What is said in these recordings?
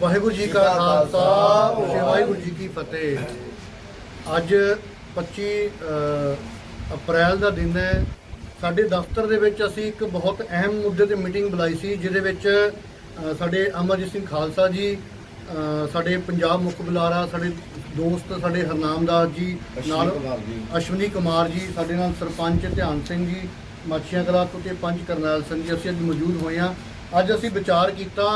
ਵਾਹਿਗੁਰੂ ਜੀ ਕਾ ਖਾਲਸਾ ਸ੍ਰੀ ਵਾਹਿਗੁਰੂ ਜੀ ਕੀ ਫਤਿਹ। ਅੱਜ 25 ਅ, ਅਪ੍ਰੈਲ ਦਾ ਦਿਨ ਹੈ। ਸਾਡੇ ਦਫ਼ਤਰ ਦੇ ਵਿੱਚ ਅਸੀਂ ਇੱਕ ਬਹੁਤ ਅਹਿਮ ਮੁੱਦੇ ਤੇ ਮੀਟਿੰਗ ਬੁਲਾਈ ਸੀ ਜਿਹਦੇ ਵਿੱਚ ਸਾਡੇ ਅਮਰਜੀਤ ਸਿੰਘ ਖਾਲਸਾ ਜੀ ਸਾਡੇ ਪੰਜਾਬ ਮੁੱਖ ਬੁਲਾਰਾ ਸਾਡੇ ਦੋਸਤ ਸਾਡੇ ਹਰਨਾਮ ਦਾਸ ਜੀ ਨਾਲ ਅਸ਼ਵਨੀ ਕੁਮਾਰ ਜੀ ਸਾਡੇ ਨਾਲ ਸਰਪੰਚ ਧਿਆਨ ਸਿੰਘ ਜੀ ਮਾਛੀਆਂ ਕਲਾ ਤੋਂ ਤੇ ਪੰਜ ਕਰਨੈਲ ਸਿੰਘ ਜੀ ਅਸੀਂ ਅੱਜ ਮੌਜੂਦ ਹੋਏ ਹਾਂ। ਅੱਜ ਅਸੀਂ ਵਿਚਾਰ ਕੀਤਾ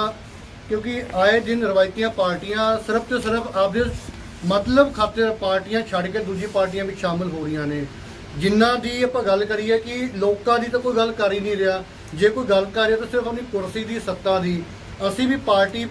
ਕਿਉਂਕਿ ਆਏ ਦਿਨ ਰਵਾਇਤੀਆਂ ਪਾਰਟੀਆਂ ਸਿਰਫ ਤੇ ਸਿਰਫ ਆਪਦੇ ਮਤਲਬ ਖਾਤਰ ਪਾਰਟੀਆਂ ਛੱਡ ਕੇ ਦੂਜੀ ਪਾਰਟੀਆਂ ਵਿੱਚ ਸ਼ਾਮਲ ਹੋ ਰਹੀਆਂ ਨੇ। ਜਿਨ੍ਹਾਂ ਦੀ ਆਪਾਂ ਗੱਲ ਕਰੀਏ ਕਿ ਲੋਕਾਂ ਦੀ ਤਾਂ ਕੋਈ ਗੱਲ ਕਰ ਹੀ ਨਹੀਂ ਰਿਹਾ। ਜੇ ਕੋਈ ਗੱਲ ਕਰ ਰਿਹਾ ਤਾਂ ਸਿਰਫ ਆਪਣੀ ਕੁਰਸੀ ਦੀ, ਸੱਤਾ ਦੀ। ਅਸੀਂ ਵੀ ਪਾਰਟੀ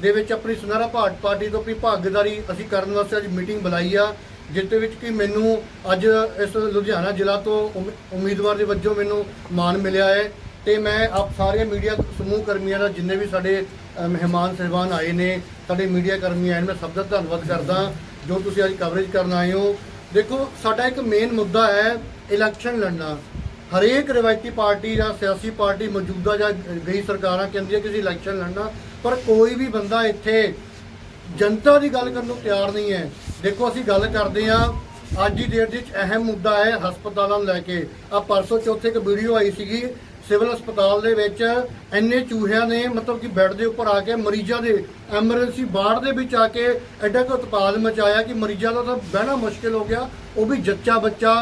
ਦੇ ਵਿੱਚ ਆਪਣੀ ਸੁਨਹਿਰਾ ਭਾਰਤ ਪਾਰਟੀ ਤੋਂ ਆਪਣੀ ਭਾਗੀਦਾਰੀ ਅਸੀਂ ਕਰਨ ਵਾਸਤੇ ਅੱਜ ਮੀਟਿੰਗ ਬੁਲਾਈ ਆ, ਜਿਸ ਦੇ ਵਿੱਚ ਕਿ ਮੈਨੂੰ ਅੱਜ ਇਸ ਲੁਧਿਆਣਾ ਜ਼ਿਲ੍ਹਾ ਤੋਂ ਉਮ- ਉਮੀਦਵਾਰ ਦੇ ਵਜੋਂ ਮੈਨੂੰ ਮਾਣ ਮਿਲਿਆ ਹੈ। ਤੇ ਮੈਂ ਆਪ ਸਾਰੇ ਮੀਡੀਆ ਸਮੂਹ ਕਰਮੀਆਂ ਦਾ ਜਿੰਨੇ ਵੀ ਸਾਡੇ ਮਹਿਮਾਨ, ਸਹਿਬਾਨ ਆਏ ਨੇ, ਸਾਡੇ ਮੀਡੀਆ ਕਰਮੀ ਆਏ ਨੇ, ਮੈਂ ਸਭ ਦਾ ਧੰਨਵਾਦ ਕਰਦਾ ਜੋ ਤੁਸੀਂ ਅੱਜ ਕਵਰੇਜ ਕਰਨ ਆਏ ਹੋ। ਦੇਖੋ, ਸਾਡਾ ਇੱਕ ਮੇਨ ਮੁੱਦਾ ਹੈ ਇਲੈਕਸ਼ਨ ਲੜਨਾ। ਹਰੇਕ ਰਵਾਇਤੀ ਪਾਰਟੀ ਜਾਂ ਸਿਆਸੀ ਪਾਰਟੀ ਮੌਜੂਦਾ ਜਾਂ ਗਈ ਸਰਕਾਰਾਂ ਕਹਿੰਦੀਆਂ ਕਿ ਅਸੀਂ ਇਲੈਕਸ਼ਨ ਲੜਨਾ, ਪਰ ਕੋਈ ਵੀ ਬੰਦਾ ਇੱਥੇ ਜਨਤਾ ਦੀ ਗੱਲ ਕਰਨ ਨੂੰ ਤਿਆਰ ਨਹੀਂ ਹੈ। ਦੇਖੋ, ਅਸੀਂ ਗੱਲ ਕਰਦੇ ਹਾਂ, ਅੱਜ ਦੀ ਡੇਟ ਵਿੱਚ ਅਹਿਮ ਮੁੱਦਾ ਹੈ ਹਸਪਤਾਲਾਂ ਨੂੰ ਲੈ ਕੇ। ਆ ਪਰਸੋਂ ਚੌਥੇ ਇੱਕ ਵੀਡੀਓ ਆਈ ਸੀਗੀ ਸਿਵਲ ਹਸਪਤਾਲ ਦੇ ਵਿੱਚ ਇੰਨੇ ਚੂਹਿਆਂ ਨੇ ਮਤਲਬ ਕਿ ਬੈੱਡ ਦੇ ਉੱਪਰ ਆ ਕੇ ਮਰੀਜ਼ਾਂ ਦੇ ਐਮਰਜੈਂਸੀ ਵਾਰਡ ਦੇ ਵਿੱਚ ਆ ਕੇ ਐਡਾ ਕੁ ਉਤਪਾਦ ਮਚਾਇਆ ਕਿ ਮਰੀਜ਼ਾਂ ਦਾ ਤਾਂ ਬਹਿਣਾ ਮੁਸ਼ਕਿਲ ਹੋ ਗਿਆ। ਉਹ ਵੀ ਜੱਚਾ ਬੱਚਾ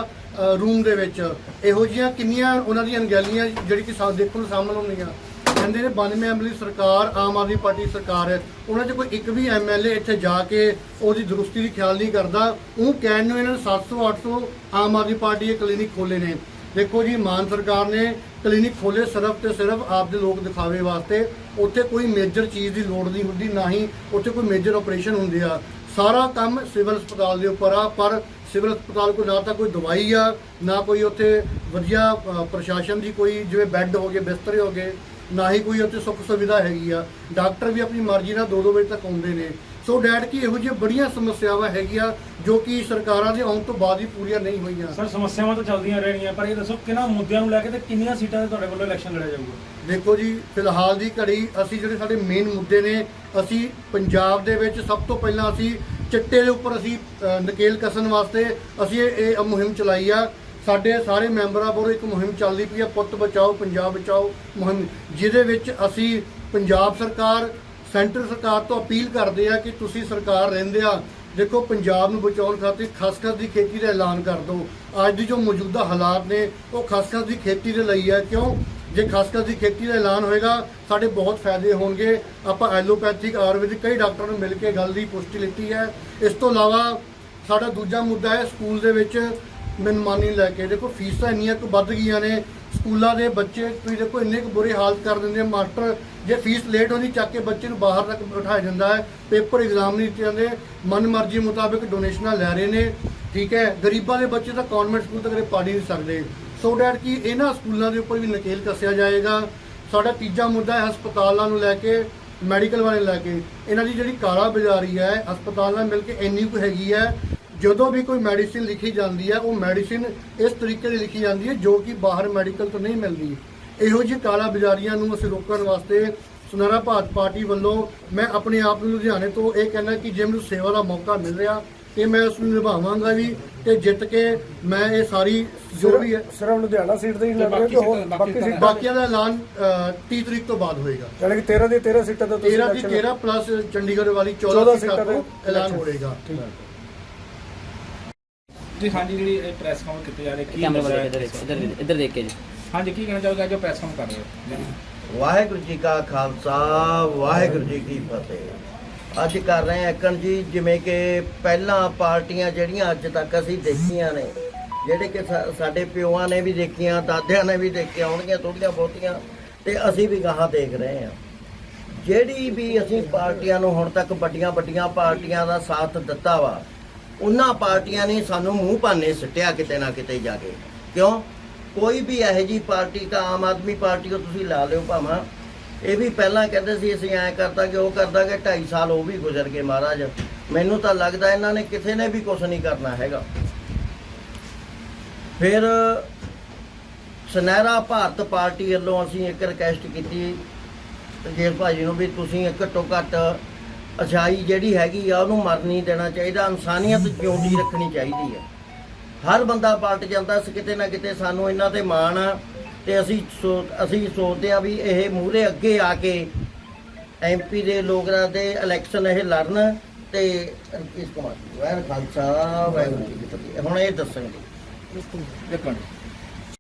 ਰੂਮ ਦੇ ਵਿੱਚ। ਇਹੋ ਜਿਹੀਆਂ ਕਿੰਨੀਆਂ ਉਹਨਾਂ ਦੀਆਂ ਅਣਗਹਿਲੀਆਂ ਜਿਹੜੀ ਕਿ ਸਾਨੂੰ ਦੇਖਣ ਨੂੰ ਸਾਹਮਣੇ ਆਉਂਦੀਆਂ। ਕਹਿੰਦੇ ਨੇ 92 ਐਮਐਲਏ ਸਰਕਾਰ, ਆਮ ਆਦਮੀ ਪਾਰਟੀ ਸਰਕਾਰ ਹੈ। ਉਹਨਾਂ 'ਚ ਕੋਈ ਇੱਕ ਵੀ ਐਮਐਲਏ ਇੱਥੇ ਜਾ ਕੇ ਉਹਦੀ ਦਰੁਸਤੀ ਦੀ ਖਿਆਲ ਨਹੀਂ ਕਰਦਾ। ਉਹ ਕਹਿਣ ਨੂੰ ਇਹਨਾਂ ਨੇ 700 800 ਆਮ ਆਦਮੀ ਪਾਰਟੀ ਦੇ ਕਲੀਨਿਕ ਖੋਲੇ ਨੇ। ਦੇਖੋ ਜੀ, ਮਾਨ ਸਰਕਾਰ ਨੇ ਕਲੀਨਿਕ ਖੋਲੇ ਸਿਰਫ ਤੇ ਸਿਰਫ ਆਪਦੇ ਲੋਕ ਦਿਖਾਵੇ ਵਾਸਤੇ। ਉੱਥੇ ਕੋਈ ਮੇਜਰ ਚੀਜ਼ ਦੀ ਲੋੜ ਨਹੀਂ ਹੁੰਦੀ, ਨਾ ਹੀ ਉੱਥੇ ਕੋਈ ਮੇਜਰ ਆਪਰੇਸ਼ਨ ਹੁੰਦੇ ਆ। ਸਾਰਾ ਕੰਮ ਸਿਵਲ ਹਸਪਤਾਲ ਦੇ ਉੱਪਰ ਆ, ਪਰ ਸਿਵਲ ਹਸਪਤਾਲ ਕੋਲ ਨਾ ਤਾਂ ਕੋਈ ਦਵਾਈ ਆ, ਨਾ ਕੋਈ ਉੱਥੇ ਵਧੀਆ ਪ੍ਰਸ਼ਾਸਨ ਦੀ ਕੋਈ ਜਿਵੇਂ ਬੈੱਡ ਹੋ ਗਏ, ਬਿਸਤਰੇ ਹੋ ਗਏ, ਨਾ ਹੀ ਕੋਈ ਉੱਥੇ ਸੁੱਖ ਸੁਵਿਧਾ ਹੈਗੀ ਆ। ਡਾਕਟਰ ਵੀ ਆਪਣੀ ਮਰਜ਼ੀ ਨਾਲ 2-2 ਵਜੇ ਤੱਕ ਆਉਂਦੇ ਨੇ। ਸੋ ਡੈਡ ਕੀ ਇਹੋ ਜਿਹੀਆਂ ਬੜੀਆਂ ਸਮੱਸਿਆਵਾਂ ਹੈਗੀਆਂ ਜੋ ਕਿ ਸਰਕਾਰਾਂ ਦੇ ਆਉਣ ਤੋਂ ਬਾਅਦ ਹੀ ਪੂਰੀਆਂ ਨਹੀਂ ਹੋਈਆਂ? ਸਰ ਸਮੱਸਿਆਵਾਂ ਤਾਂ ਚੱਲਦੀਆਂ ਰਹਿਣੀਆਂ ਪਰ ਇਹ ਦੱਸੋ ਕਿਹਨਾਂ ਮੁੱਦਿਆਂ ਨੂੰ ਲੈ ਕੇ ਤੇ ਕਿੰਨੀਆਂ ਸੀਟਾਂ ਤੇ ਤੁਹਾਡੇ ਵੱਲੋਂ ਇਲੈਕਸ਼ਨ ਲੜਿਆ ਜਾਊਗਾ? ਦੇਖੋ ਜੀ ਫਿਲਹਾਲ ਦੀ ਘੜੀ ਅਸੀਂ ਜਿਹੜੇ ਸਾਡੇ ਮੇਨ ਮੁੱਦੇ ਨੇ ਅਸੀਂ ਪੰਜਾਬ ਦੇ ਵਿੱਚ ਸਭ ਤੋਂ ਪਹਿਲਾਂ ਅਸੀਂ ਚਿੱਟੇ ਦੇ ਉੱਪਰ ਅਸੀਂ ਨਕੇਲ ਕਸਣ ਵਾਸਤੇ ਅਸੀਂ ਇਹ ਇਹ ਮੁਹਿੰਮ ਚਲਾਈ ਆ। ਸਾਡੇ ਸਾਰੇ ਮੈਂਬਰਾਂ ਵੱਲੋਂ ਇੱਕ ਮੁਹਿੰਮ ਚੱਲਦੀ ਪਈ ਆ ਪੁੱਤ ਬਚਾਓ ਪੰਜਾਬ ਬਚਾਓ ਮੁਹਿੰਮ ਜਿਹਦੇ ਵਿੱਚ ਅਸੀਂ ਪੰਜਾਬ ਸਰਕਾਰ ਸੈਂਟਰ ਸਰਕਾਰ ਤੋਂ ਅਪੀਲ ਕਰਦੇ ਆ ਕਿ ਤੁਸੀਂ ਸਰਕਾਰ ਰਹਿੰਦੇ ਆ, ਦੇਖੋ ਪੰਜਾਬ ਨੂੰ ਬਚਾਉਣ ਖਾਤਰ ਖਸਖਸ ਦੀ ਖੇਤੀ ਦਾ ਐਲਾਨ ਕਰ ਦਿਓ। ਅੱਜ ਦੀ ਜੋ ਮੌਜੂਦਾ ਹਾਲਾਤ ਨੇ, ਉਹ ਖਸਖਸ ਦੀ ਖੇਤੀ ਦੇ ਲਈ ਹੈ ਕਿਉਂ? ਜੇ ਖਸਖਸ ਦੀ ਖੇਤੀ ਦਾ ਐਲਾਨ ਹੋਏਗਾ, ਸਾਡੇ ਬਹੁਤ ਫਾਇਦੇ ਹੋਣਗੇ। ਆਪਾਂ ਐਲੋਪੈਥਿਕ ਆਯੁਰਵੈਦਿਕ ਕਈ ਡਾਕਟਰਾਂ ਨੂੰ ਮਿਲ ਕੇ ਗੱਲ ਦੀ ਪੁਸ਼ਟੀ ਲਿੱਤੀ ਹੈ। ਇਸ ਤੋਂ ਇਲਾਵਾ ਸਾਡਾ ਦੂਜਾ ਮੁੱਦਾ ਹੈ, ਸਕੂਲ ਦੇ ਵਿੱਚ ਮਨਮਾਨੀ ਲੈ ਕੇ। ਦੇਖੋ ਫੀਸਾਂ ਇੰਨੀਆਂ ਕੁ ਵੱਧ ਗਈਆਂ ਨੇ ਸਕੂਲਾਂ ਦੇ ਬੱਚੇ, ਤੁਸੀਂ ਦੇਖੋ ਇੰਨੇ ਕੁ ਬੁਰੀ ਹਾਲਤ ਕਰ ਦਿੰਦੇ ਆ, ਮਾਸਟਰ ਜੇ ਫੀਸ ਲੇਟ ਹੁੰਦੀ ਚੱਕ ਕੇ ਬੱਚੇ ਨੂੰ ਬਾਹਰ ਤੱਕ ਬਿਠਾਇਆ ਜਾਂਦਾ ਹੈ। ਪੇਪਰ ਐਗਜ਼ਾਮ ਨਹੀਂ ਦਿੱਤੇ ਜਾਂਦੇ ਮਨ ਮਰਜ਼ੀ ਮੁਤਾਬਿਕ ਡੋਨੇਸ਼ਨਾਂ ਲੈ ਰਹੇ ਨੇ, ਠੀਕ ਹੈ। ਗਰੀਬਾਂ ਦੇ ਬੱਚੇ ਤਾਂ ਕਨਵੈਂਟ ਸਕੂਲ ਤੱਕ ਪੜ੍ਹ ਹੀ ਨਹੀਂ ਸਕਦੇ। ਸੋ ਡੈਟ ਕਿ ਇਹਨਾਂ ਸਕੂਲਾਂ ਦੇ ਉੱਪਰ ਵੀ ਨਕੇਲ ਕੱਸਿਆ ਜਾਏਗਾ। ਸਾਡਾ ਤੀਜਾ ਮੁੱਦਾ ਹੈ ਹਸਪਤਾਲਾਂ ਨੂੰ ਲੈ ਕੇ ਮੈਡੀਕਲ ਵਾਲੇ ਲੈ ਕੇ। ਇਹਨਾਂ ਦੀ ਜਿਹੜੀ ਕਾਲਾ ਬਾਜ਼ਾਰੀ ਹੈ, ਹਸਪਤਾਲ ਨਾਲ ਮਿਲ ਕੇ ਇੰਨੀ ਕੁ ਹੈਗੀ ਹੈ ਜਦੋਂ ਵੀ ਕੋਈ ਮੈਡੀਸਿਨ ਲਿਖੀ ਜਾਂਦੀ ਹੈ ਉਹ ਮੈਡੀਸਿਨ ਇਸ ਤਰੀਕੇ ਦੀ ਲਿਖੀ ਜਾਂਦੀ ਹੈ ਜੋ ਕਿ ਬਾਹਰ ਮੈਡੀਕਲ ਤੋਂ ਨਹੀਂ ਮਿਲਦੀ। ਇਹੋ ਜਿਹੀ ਕਾਲਾ ਬਾਜ਼ਾਰੀਆਂ ਨੂੰ ਅਸੀਂ ਰੋਕਣ ਵਾਸਤੇ ਸੁਨਹਿਰਾ ਭਾਰਤ ਪਾਰਟੀ ਵੱਲੋਂ ਮੈਂ ਆਪਣੇ ਆਪ ਨੂੰ ਲੁਧਿਆਣੇ ਤੋਂ ਇਹ ਕਹਿਣਾ ਕਿ ਜੇ ਮੈਨੂੰ ਸੇਵਾ ਦਾ ਮੌਕਾ ਮਿਲ ਰਿਹਾ ਤੇ ਮੈਂ ਉਸ ਨੂੰ ਨਿਭਾਵਾਂਗਾ ਵੀ ਤੇ ਜਿੱਤ ਕੇ ਮੈਂ ਇਹ ਸਾਰੀ ਜੋ ਵੀ ਹੈ ਸਿਰਫ ਲੁਧਿਆਣਾ ਸੀਟ ਦੇ ਹੀ ਲੜ ਰਹੇ ਕਿ ਹੋਰ ਬਾਕੀ ਸੀਟਾਂ ਬਾਕੀਆਂ ਦਾ ਐਲਾਨ ਅ, 30 ਤਰੀਕ ਤੋਂ ਬਾਅਦ ਹੋਏਗਾ। ਯਾਨੀ ਕਿ 13 ਦੀ 13 ਸੀਟਾਂ ਤੋਂ 13 ਦੀ 13 ਪਲੱਸ ਚੰਡੀਗੜ੍ਹ ਵਾਲੀ 14 14 ਸੀਟਾਂ ਤੋਂ ਸੀਟਾਂ ਐਲਾਨ ਦੇ ਹੋਏਗਾ। ਠੀਕ ਹੈ। ਜੀ ਹਾਂਜੀ ਜਿਹੜੀ ਇਹ ਪ੍ਰੈਸ ਕਾਨਫਰੰਸ ਕੀਤੀ ਜਾ ਰਹੀ ਕੀ ਕੈਮਰਾ ਦੱਸਿਆ ਵਾਲੇ ਇੱਧਰ ਇੱਧਰ ਇੱਧਰ ਦੇਖ ਕੇ ਜੀ। ਹਾਂਜੀ ਕੀ ਕਹਿਣਾ ਚਾਹੋਗੇ? ਜੋ ਪ੍ਰੈਸ ਕਾਨਫਰੰਸ ਕਰ ਰਹੇ ਹੋ। ਵਾਹਿਗੁਰੂ ਜੀ ਕਾ ਖਾਲਸਾ ਵਾਹਿਗੁਰੂ ਜੀ ਕੀ ਫਤਿਹ। ਅੱਜ ਕਰ ਰਹੇ ਹਾਂ ਇੱਕਣ ਜੀ ਜਿਵੇਂ ਕਿ ਪਹਿਲਾਂ ਪਾਰਟੀਆਂ ਜਿਹੜੀਆਂ ਅੱਜ ਤੱਕ ਅਸੀਂ ਦੇਖੀਆਂ ਨੇ ਜਿਹੜੇ ਕਿ ਸਾ- ਸਾਡੇ ਪਿਓਾਂ ਨੇ ਵੀ ਦੇਖੀਆਂ ਦਾਦਿਆਂ ਨੇ ਵੀ ਦੇਖੀਆਂ ਹੋਣਗੀਆਂ ਥੋੜੀਆਂ ਬਹੁਤੀਆਂ ਤੇ ਅਸੀਂ ਵੀ ਗਾਹਾਂ ਦੇਖ ਰਹੇ ਹਾਂ। ਜਿਹੜੀ ਵੀ ਅਸੀਂ ਪਾਰਟੀਆਂ ਨੂੰ ਹੁਣ ਤੱਕ ਵੱਡੀਆਂ ਵੱਡੀਆਂ ਪਾਰਟੀਆਂ ਦਾ ਸਾਥ ਦਿੱਤਾ ਵਾ ਉਹਨਾਂ ਪਾਰਟੀਆਂ ਨੇ ਸਾਨੂੰ ਮੂੰਹ ਭਾਨੇ ਸਿੱਟਿਆ ਕਿਤੇ ਨਾ ਕਿਤੇ ਜਾ ਕੇ। ਕਿਉਂ? ਕੋਈ ਵੀ ਇਹੋ ਜੀ ਪਾਰਟੀ ਤਾਂ ਆਮ ਆਦਮੀ ਪਾਰਟੀ ਕੋ ਤੁਸੀਂ ਲਾ ਲਿਓ ਭਾਵਾਂ। ਇਹ ਵੀ ਪਹਿਲਾਂ ਕਹਿੰਦੇ ਸੀ, ਅਸੀਂ ਐਂ ਕਰਦਾ ਕਿ ਉਹ ਕਰਦਾ ਕਿ 2.5 ਸਾਲ ਉਹ ਵੀ ਗੁਜ਼ਰ ਗਏ ਮਹਾਰਾਜ। ਮੈਨੂੰ ਤਾਂ ਲੱਗਦਾ ਇਹਨਾਂ ਨੇ ਕਿਸੇ ਨੇ ਵੀ ਕੁਝ ਨਹੀਂ ਕਰਨਾ ਹੈਗਾ। ਫਿਰ ਸੁਨਹਿਰਾ ਭਾਰਤ ਪਾਰਟੀ ਵੱਲੋਂ ਅਸੀਂ ਇੱਕ ਰਿਕਵੈਸਟ ਕੀਤੀ। ਜੇਲ ਭਾਜੀ ਨੂੰ ਵੀ ਤੁਸੀਂ ਘੱਟੋ ਘੱਟ ਅਛਾਈ ਜਿਹੜੀ ਹੈਗੀ ਆ ਉਹਨੂੰ ਮਰ ਨਹੀਂ ਦੇਣਾ ਚਾਹੀਦਾ ਇਨਸਾਨੀਅਤ ਜਿਉਂਦੀ ਰੱਖਣੀ ਚਾਹੀਦੀ ਹੈ ਹਰ ਬੰਦਾ ਪਲਟ ਜਾਂਦਾ ਸੀ ਕਿਤੇ ਨਾ ਕਿਤੇ ਸਾਨੂੰ ਇਹਨਾਂ ਤੇ ਮਾਣ ਆ ਤੇ ਅਸੀਂ ਸੋ- ਅਸੀਂ ਸੋਚਦੇ ਆ ਵੀ ਇਹ ਮੂਹਰੇ ਅੱਗੇ ਆ ਕੇ ਐਮਪੀ ਦੇ ਲੋਕਾਂ ਦੇ ਇਲੈਕਸ਼ਨ ਇਹ ਲੜਨ ਤੇ ਇਸ ਕੁਮਾਰ ਵਾਹਿਗੁਰੂ ਖਾਲਸਾ ਵਾਹਿਗੁਰੂ ਜੀ ਕੀ ਫਤਿਹ। ਹੁਣ ਇਹ ਦੱਸਣਗੇ। ਦੇਖਣ